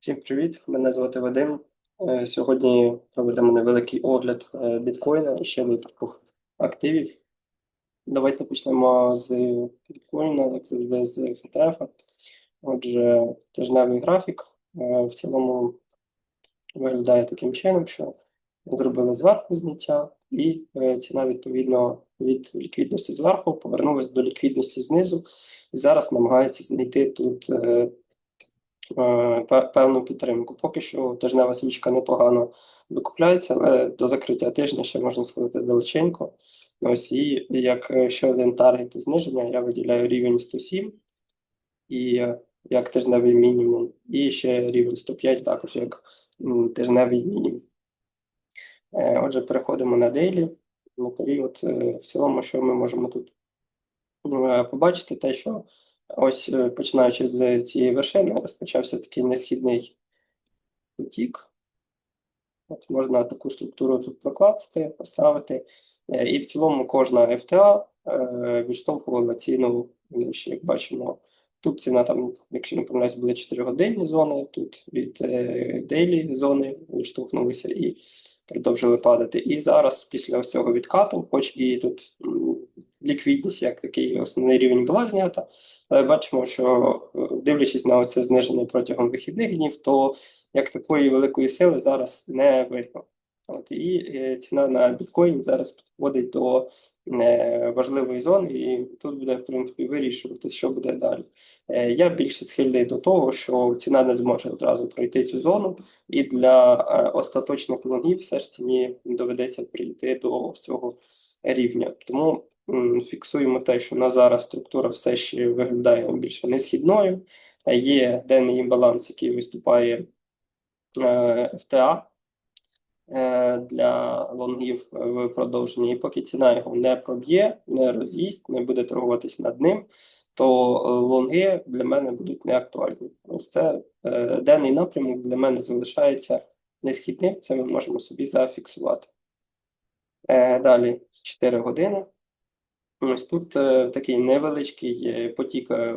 Всім привіт! Мене звати Вадим. Е, Сьогодні проведемо невеликий огляд е, біткоїна і ще випадків активів. Давайте почнемо з біткоїна, як завжди, з ETF. Отже, тижневий графік е, в цілому виглядає таким чином, що зробили зверху зняття, і ціна відповідно від ліквідності зверху повернулася до ліквідності знизу, і зараз намагається знайти тут. Е, пе- певну підтримку. Поки що тижнева свічка непогано викупляється, але до закриття тижня ще можна сказати далеченько. Ось і як ще один таргет зниження, я виділяю рівень 107 і е, як тижневий мінімум, і ще рівень 105 також як тижневий мінімум. Е, Отже, переходимо на дейлі. На період в цілому, що ми можемо тут побачити, те, що ось е, починаючи з цієї вершини, розпочався такий несхідний потік. От можна таку структуру тут прокласти, поставити. Е, І в цілому кожна FTA е, відштовхувала ціну нижче. Як бачимо, тут ціна там, якщо не помиляюсь, були 4 годинні зони, тут від дейлі зони відштовхнулися і продовжили падати. І зараз, після ось цього відкату, хоч і тут ліквідність як такий основний рівень була знята, але бачимо, що е, дивлячись на це зниження протягом вихідних днів, то як такої великої сили зараз не видно. От, і е, ціна на біткоін зараз підходить до е, важливої зони, і тут буде, в принципі, вирішувати, що буде далі. Я більше схильний до того, що ціна не зможе одразу пройти цю зону, і для остаточних лонгів все ж ціні доведеться прийти до цього рівня. Тому фіксуємо те, що на зараз структура все ще виглядає більше несхідною. Е, Є денний імбаланс, який виступає е, FTA е, для лонгів в продовженні. І поки ціна його не проб'є, не роз'їсть, не буде торгуватись над ним, то е, лонги для мене будуть неактуальні. Ось це е, денний напрямок для мене залишається несхідним, це ми можемо собі зафіксувати. Е, Далі 4 години. Ось тут е, такий невеличкий е, потік е,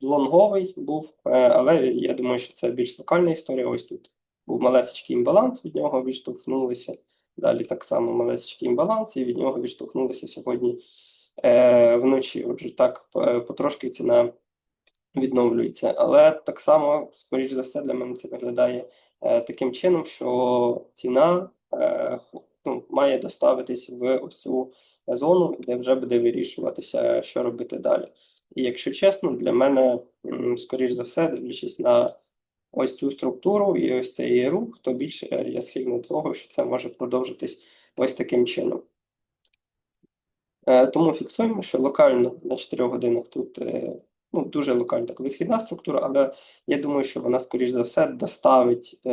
лонговий був, але я думаю, що це більш локальна історія. Ось тут був малесечкий імбаланс, від нього відштовхнулися. Далі так само малесечкий імбаланс, і від нього відштовхнулися сьогодні е, вночі. Отже, так потрошки ціна відновлюється. Але так само, скоріш за все, для мене це виглядає е, таким чином, що ціна е, ну, має доставитись в ось цю зону, де вже буде вирішуватися, що робити далі. І якщо чесно, для мене, скоріш за все, дивлячись на ось цю структуру і ось цей рух, то більше я схильний до того, що це може продовжитись ось таким чином. Е, Тому фіксуємо, що локально на 4 годинах тут е, ну, дуже локальна така висхідна структура, але я думаю, що вона, скоріш за все, доставить е,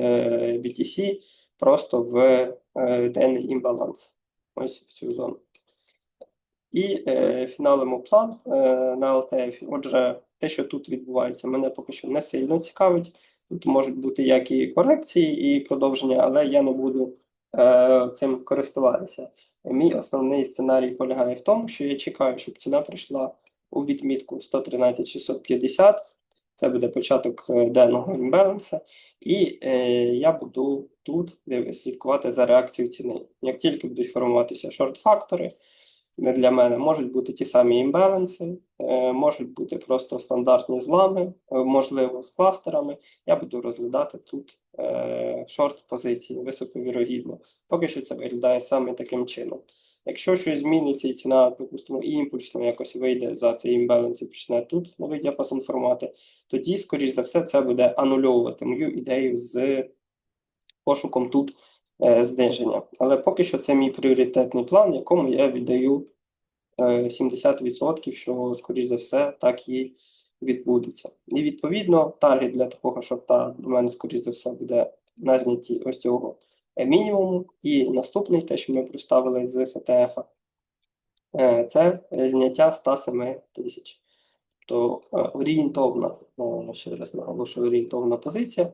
BTC просто в денний імбаланс. Ось в цю зону. І е, фіналимо план е, на LTF. Отже, те, що тут відбувається, мене поки що не сильно цікавить. Тут можуть бути як і корекції, і продовження, але я не буду е, цим користуватися. Мій основний сценарій полягає в тому, що я чекаю, щоб ціна прийшла у відмітку 113 650. Це буде початок е, денного імбаланса, і е, я буду тут слідкувати за реакцією ціни. Як тільки будуть формуватися шорт-фактори, не для мене можуть бути ті самі імбаланси, е, можуть бути просто стандартні злами, е, можливо, з кластерами. Я буду розглядати тут е, шорт-позиції високовірогідно. Поки що це виглядає саме таким чином. Якщо щось зміниться і ціна, припустимо, і імпульсно якось вийде за цей імбаланс і почне тут новий діапазон формувати, тоді, скоріш за все, це буде анульовувати мою ідею з пошуком тут зниження. Але поки що це мій пріоритетний план, якому я віддаю е, 70%, що, скоріш за все, так і відбудеться. І відповідно, таргет для такого шорта для мене, скоріш за все, буде на знятті ось цього е, мінімуму. І наступний, те, що ми проставили з ХТФ, е, це зняття 107 тисяч. То е, орієнтовна, е, ще раз наголошую, орієнтовна позиція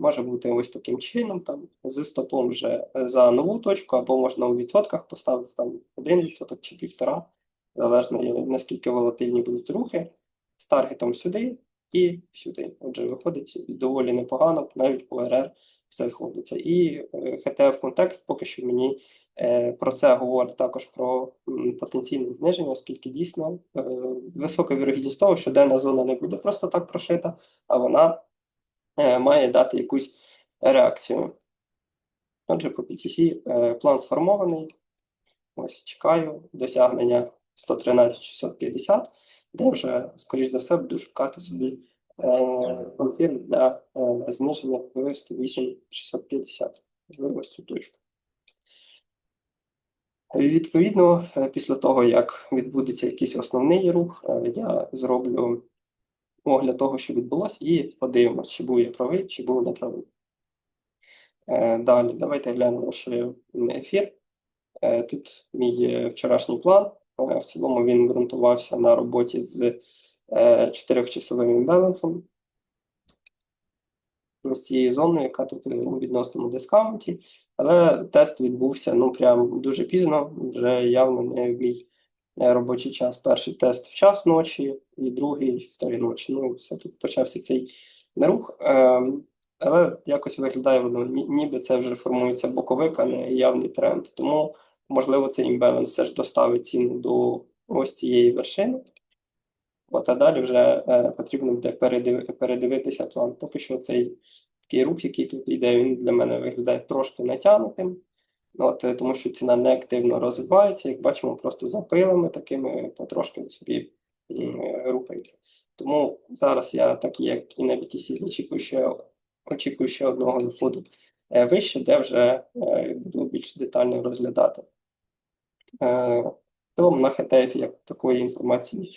може бути ось таким чином, там з стопом вже за нову точку, або можна у відсотках поставити там 1% чи півтора, залежно наскільки волатильні будуть рухи, з таргетом сюди, і сюди. Отже, виходить доволі непогано, навіть по РР все сходиться. І е, ХТФ контекст поки що мені е, про це говорить також про потенційне зниження, оскільки дійсно е, висока вірогідність того, що денна зона не буде просто так прошита, а вона е, має дати якусь реакцію. Отже, по PTC е, план сформований. Ось чекаю досягнення 113 650, де вже, скоріш за все, буду шукати собі е, конфірм для е, зниження в 108 650 в ось цю точку. Відповідно, е, після того, як відбудеться якийсь основний рух, е, я зроблю огляд того, що відбулося, і подивимось, чи був я правий, чи був неправий. Е, Далі, давайте глянемо ще на ефір. Е, Тут мій вчорашній план. Е, В цілому він ґрунтувався на роботі з е, чотирьохчасовим імбалансом. З цією зоною, яка тут у відносному дискаунті, але тест відбувся ну прям дуже пізно, вже явно не в мій робочий час. Перший тест в час ночі, і другий в три ночі. Ну, все тут почався цей рух. Ем, але якось виглядає воно, ніби це вже формується боковик, а не явний тренд. Тому, можливо, цей імбаланс все ж доставить ціну до ось цієї вершини. От, а далі вже е, потрібно буде передив- передивитися план. Поки що цей такий рух, який тут йде, він для мене виглядає трошки натягнутим. От, е, тому що ціна не активно розвивається, як бачимо, просто запилами такими потрошки собі рухається. Тому зараз я, так як і на BTC, зачікую ще, очікую ще одного заходу е, вище, де вже е, буду більш детально розглядати. Цілому на HTF як такої інформації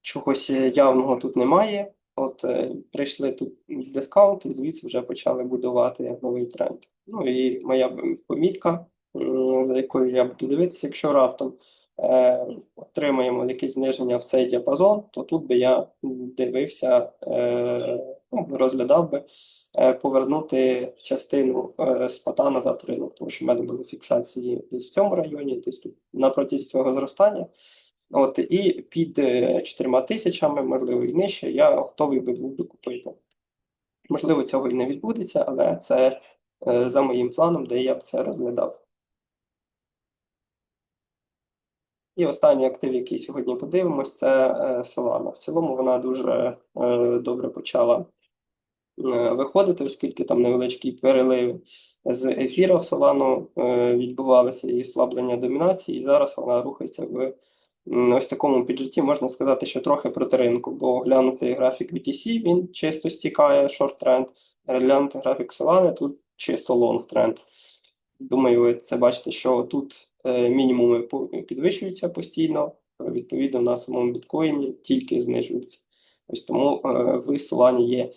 чогось явного тут немає. От е, прийшли тут дискаунти, звідси вже почали будувати новий тренд. Ну і моя помітка, за якою я буду дивитися, якщо раптом е, отримаємо якесь зниження в цей діапазон, то тут би я дивився, е, ну, розглядав би е, повернути частину е, спота назад в ринок, тому що в мене були фіксації десь в цьому районі, десь тут на протязі цього зростання. От, і під е, чотирма тисячами, можливо, і нижче, я готовий би був би купити. Можливо, цього і не відбудеться, але це е, за моїм планом, де я б це розглядав. І останній актив, який сьогодні подивимось, це е, Solana. В цілому вона дуже е, добре почала е, виходити, оскільки там невеличкі переливи з ефіра в Solana е, відбувалися і слаблення домінації, і зараз вона рухається в ось такому піджитті. Можна сказати, що трохи проти ринку, бо глянути графік BTC, він чисто стікає шорт тренд, глянути графік Solana, тут чисто лонг тренд. Думаю, ви це бачите, що тут е, мінімуми підвищуються постійно, відповідно на самому біткоїні тільки знижуються. Ось тому е, в Solana є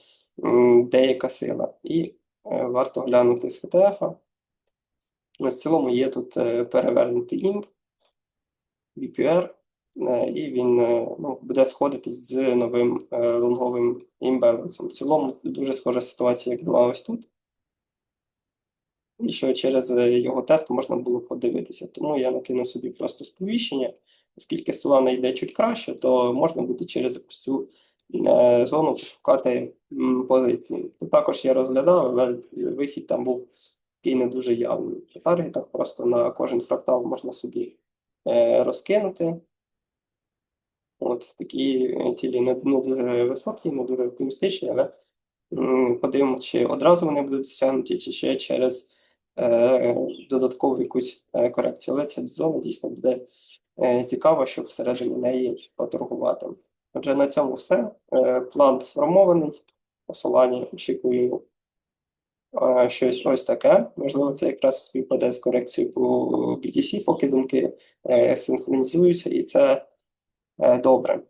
деяка сила. І е, варто глянути з ХТФ. В цілому є тут перевернутий імп, VPR, е, і він е, ну, буде сходитись з новим е, лонговим імбалансом. В цілому дуже схожа ситуація, як була ось тут. І що через е, його тест можна було подивитися. Тому я накинув собі просто сповіщення, оскільки Solana йде чуть краще, то можна буде через цю е, зону пошукати позиції. Також я розглядав, але вихід там був такий не дуже явний. По таргетах просто на кожен фрактал можна собі е, розкинути. От такі е, цілі не, не дуже високі, не дуже оптимістичні, але подивимося, чи одразу вони будуть досягнуті, чи ще через е, додаткову якусь е, корекцію. Але ця зона дійсно буде е, цікава, щоб всередині неї поторгувати. Отже, на цьому все. Е, план сформований. Посилання очікую е, щось ось таке. Можливо, це якраз співпаде з корекцією по BTC, поки думки е, синхронізуються, і це добре.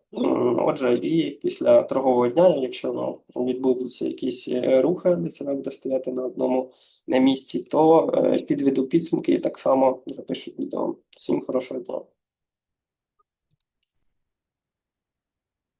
Отже, і після торгового дня, якщо ну, відбудуться якісь е, рухи, де ціна буде стояти на одному на місці, то е, підведу підсумки і так само запишу відео. Всім хорошого дня.